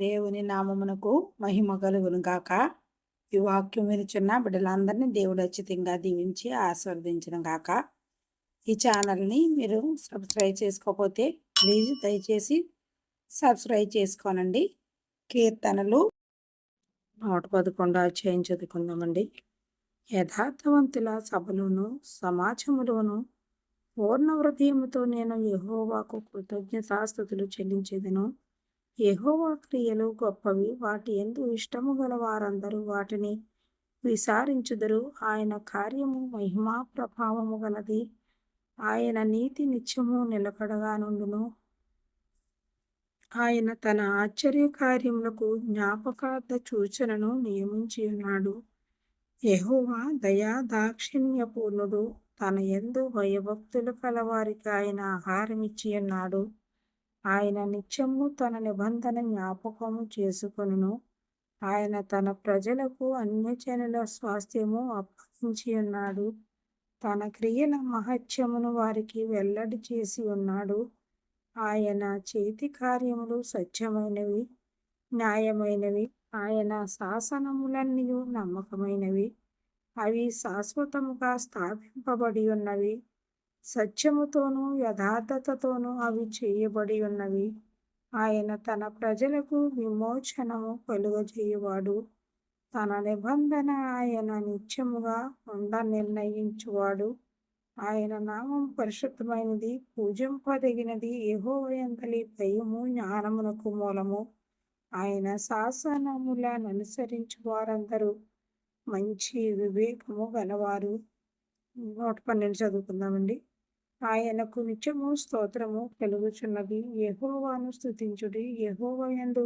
దేవుని నామమునకు మహిమ కలుగును గాక. ఈ వాక్యం వినిచున్న బిడ్డలందరినీ దేవుడు అచ్చితంగా దీవించి ఆస్వాదించడం గాక. ఈ ఛానల్ని మీరు సబ్స్క్రైబ్ చేసుకోకపోతే ప్లీజ్ దయచేసి సబ్స్క్రైబ్ చేసుకోనండి. కీర్తనలు నూట పదకొండు అధ్యాయం చదువుకుందామండి. యథార్థవంతుల సభలోను సమాజములోను పూర్ణ హృదయముతో నేను యహోవాకు కృతజ్ఞతాస్థుతులు చెల్లించేదను. యహోవా క్రియలు గొప్పవి. వాటి ఎందు ఇష్టము గల వారందరూ వాటిని విసారించుదరు. ఆయన కార్యము మహిమా ప్రభావము గలది. ఆయన నీతి నిత్యము నిలకడగా నుండును. ఆయన తన ఆశ్చర్య కార్యములకు జ్ఞాపకార్థ సూచనను నియమించి ఉన్నాడు. యహోవా దయా దాక్షిణ్యపూర్ణుడు తన ఎందు భయభక్తులు కలవారికి ఆయన ఆహారం ఇచ్చి ఉన్నాడు. ఆయన నిత్యము తన నిబంధన జ్ఞాపకము చేసుకొనును. ఆయన తన ప్రజలకు అన్యజనుల స్వాస్థ్యము అప్పగించి ఉన్నాడు. తన క్రియల మహత్యమును వారికి వెల్లడి చేసి ఉన్నాడు. ఆయన చేతి కార్యములు సత్యమైనవి న్యాయమైనవి. ఆయన శాసనములన్నీ నమ్మకమైనవి. అవి శాశ్వతముగా స్థాపింపబడి ఉన్నవి. సత్యముతోనూ యథార్థతతోనూ అవి చేయబడి ఉన్నవి. ఆయన తన ప్రజలకు విమోచనము కలుగజేయువాడు. తన నిబంధన ఆయన నిత్యముగా ఉండ నిర్ణయించువాడు. ఆయన నామం పరిశుద్ధమైనది పూజింపదగినది ఎంతలి భయము జ్ఞానమునకు మూలము. ఆయన శాసనములను అనుసరించు వారందరూ మంచి వివేకము గలవారు. నూట పన్నెండు చదువుకుందామండి. ఆయనకు నిత్యము స్తోత్రము కలుగుచున్నది. యహోవాను స్థుతించుడి యహోవయందు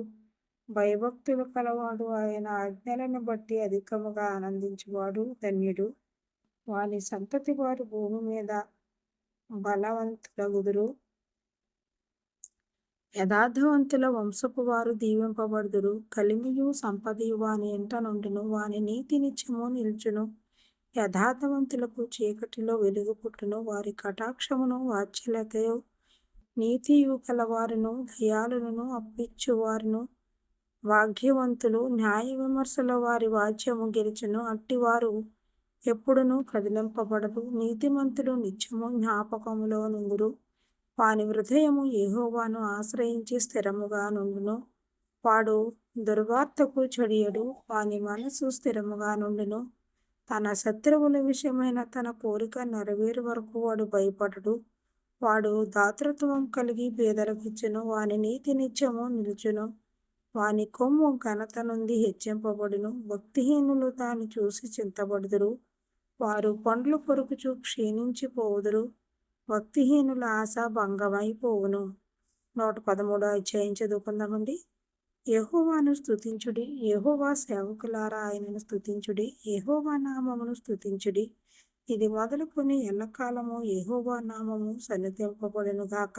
భయభక్తులు కలవాడు. ఆయన ఆజ్ఞలను బట్టి అధికముగా ఆనందించువాడు ధన్యుడు. వాని సంతతి వారు భూమి మీద బలవంతులగుదురు. యథార్థవంతుల వంశపు వారు దీవింపబడుదురు. కలిమియు సంపదయు వాని ఎంట నుండును. వాని నీతి నిత్యము నిల్చును. యథార్థవంతులకు చీకటిలో వెలుగు పుట్టును వారి కటాక్షమును వాచ్యలతయు నీతియు కలవారును దయాలులను అప్పించువారును వాగ్యవంతులు న్యాయ విమర్శల వారి వాచ్యము గెలుచును అట్టివారు ఎప్పుడునూ కదిలింపబడదు. నీతిమంతులు నిత్యము జ్ఞాపకములో నుంగురు. వాని హృదయము ఏహోవాను ఆశ్రయించి స్థిరముగా నుండును. వాడు దుర్వార్తకు చెడియడు. వాని మనసు స్థిరముగా నుండును. తన శత్రువుల విషయమైన తన కోరిక నెరవేరు వరకు వాడు భయపడడు. వాడు దాతృత్వం కలిగి పేదలకిచ్చును వాని నీతి నిత్యము నిలుచును. వాని కొమ్ము ఘనత నుండి హెచ్చింపబడును. భక్తిహీనులు దాన్ని చూసి చింతబడుదురు వారు పండ్లు కొరుకుచు క్షీణించిపోవుదురు. భక్తిహీనుల ఆశ భంగమైపోవును. నూట పదమూడు అధ్యాయం చదువుకుందామండి. యహోవాను స్థుతించుడి యహోవా సేవకులారా ఆయనను స్థుతించుడి యహోవా నామమును స్థుతించుడి ఇది మొదలుకొని ఎల్లకాలము యహోవా నామము సన్నిధింపబడునుగాక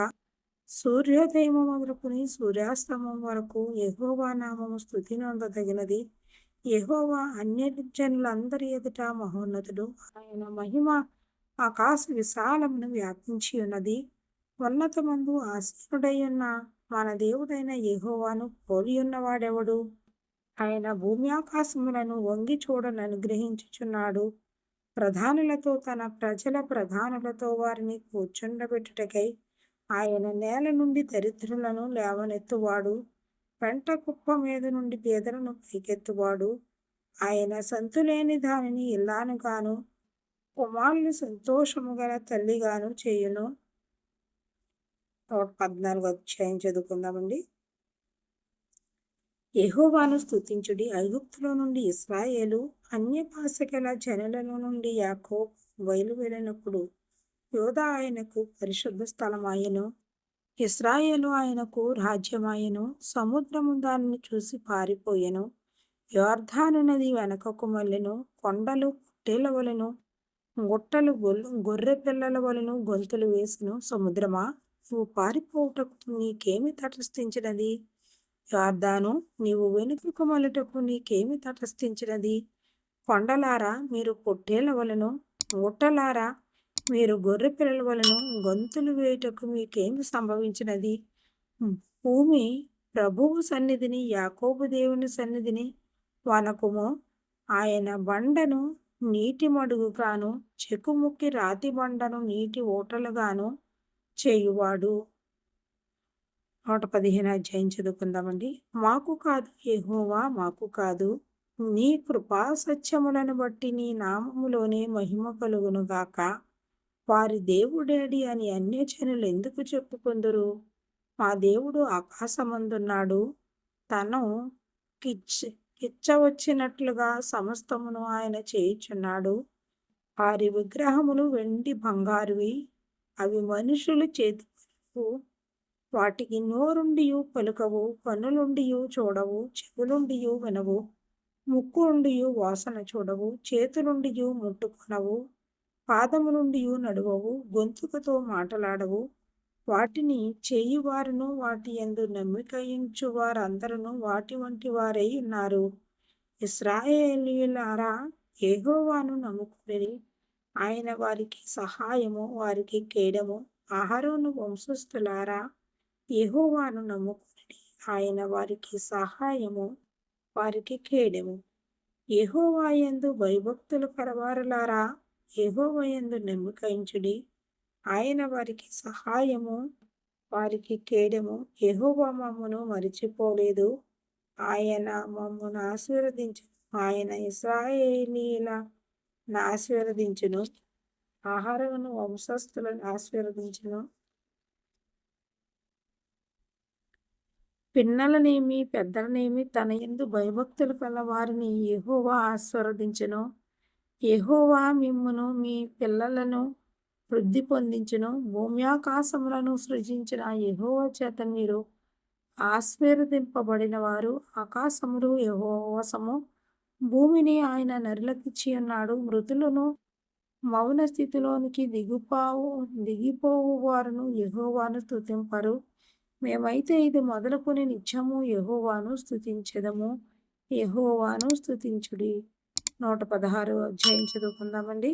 సూర్యోదయము మొదలుకొని సూర్యాస్తమం వరకు యహోవా నామము స్థుతి నొందదగినది. యహోవా అన్యజనులందరి ఎదుట మహోన్నతుడు. ఆయన మహిమ ఆకాశ విశాలమును వ్యాపించి ఉన్నది ఉన్నతమందు ఆసీనుడై ఉన్న మన దేవుడైన యహోవాను పోలియున్నవాడెవడు ఆయన భూమి ఆకాశములను వంగి చూడను అనుగ్రహించుచున్నాడు. ప్రధానులతో తన ప్రజల ప్రధానులతో వారిని కూర్చుండబెట్టుటకై ఆయన నేల నుండి దరిద్రులను లేవనెత్తువాడు. పెంట కుప్ప మీద నుండి పేదలను పైకెత్తువాడు. ఆయన సంతులేని దానిని ఇల్లానుగాను కుమారులు సంతోషము గల తల్లిగాను చేయును. నూట పద్నాలుగు అధ్యాయం చదువుకుందామండి. యహోవాను స్థుతించుడి ఐగుప్తులో నుండి ఇస్రాయేలు అన్య భాష గల జనులలో నుండి యాకో బయలువెళ్ళినప్పుడు యోధ ఆయనకు పరిశుద్ధ స్థలమాయను ఇస్రాయేలు ఆయనకు రాజ్యమాయను సముద్రము దానిని చూసి పారిపోయెను యోర్ధాను నది వెనకకు మల్లెను కొండలు పుట్టేల వలెను గుట్టలు గొర్రె పిల్లల వలెను గొంతులు వేసును సముద్రమా? నువ్వు పారిపోవుటకు నీకేమి తటస్థించినది యార్దాను నీవు వెనుకకు మలుటకు నీకేమి తటస్థించినది కొండలారా మీరు పొట్టేల వలను ఊటలారా మీరు గొర్రె పిల్లల వలను గొంతులు వేయుటకు మీకేమి సంభవించినది? భూమి ప్రభువు సన్నిధిని యాకోబు దేవుని సన్నిధిని వనకుము. ఆయన బండను నీటి మడుగుగాను చెక్కుముక్కి రాతి బండను నీటి ఓటలుగాను చేయువాడు. నూట పదిహేను అధ్యాయం చదువుకుందామండి. మాకు కాదు ఏహోవా మాకు కాదు. నీ కృపా సత్యములను బట్టి నీ నామములోనే మహిమ కలుగునుగాక వారి దేవుడేడి అని అన్యజనులు ఎందుకు చెప్పుకుందరు? మా దేవుడు ఆకాశమందున్నాడు. తను కిచ్ కిచ్చవచ్చినట్లుగా సమస్తమును ఆయన చేయుచున్నాడు. వారి విగ్రహములు వెండి బంగారువి. అవి మనుషులు చేతి వాటికి నోరుండియు పలుకవు కన్నులుండియు చూడవు చెవులుండియు వినవు ముక్కు వాసన చూడవు చేతులుండియు ముట్టుకొనవు పాదములుండియు నడువవు గొంతుకతో మాటలాడవు. వాటిని చేయువారును వాటి ఎందు నమ్మికయించు వారందరూ వాటి వంటి వారై ఉన్నారు. ఇస్రాయేలీలారా ఏహోవాను నమ్ముకుని ఆయన వారికి సహాయము వారికి కేడము. అహరోను వంశస్థులారా యహోవాను నమ్ముకుని ఆయన వారికి సహాయము వారికి కేడము. యహోవాయందు భయభక్తులు కరవారులారా యహోవయందు నమ్మికయించుడి. ఆయన వారికి సహాయము వారికి కేడము. యహోవా మమ్మను మరిచిపోలేదు. ఆయన మమ్మను ఆశీర్వదించు. ఆయన ఇస్రాయేలీల ఆశీర్వదించును. ఆహారమును వంశస్థులను ఆశీర్వదించును. పిన్నలనేమి పెద్దలనేమి తన ఎందు భయభక్తులు కల వారిని ఎహోవా ఆశీర్వదించును. ఎహోవా మిమ్మును మీ పిల్లలను వృద్ధి పొందించును. భూమ్యాకాశములను సృజించిన ఎహోవా చేత మీరు ఆశీర్వదింపబడిన వారు ఆకాశములు యహోవసము భూమిని ఆయన నరులకిచ్చి ఉన్నాడు మృతులను మౌన స్థితిలోనికి దిగుపావు దిగిపోవు వారును యహోవాను స్థుతింపరు మేమైతే ఇది మొదలుకొని నిత్యము యహోవాను స్థుతించదము యహోవాను స్థుతించుడి నూట పదహారు అధ్యాయం చదువుకుందామండి.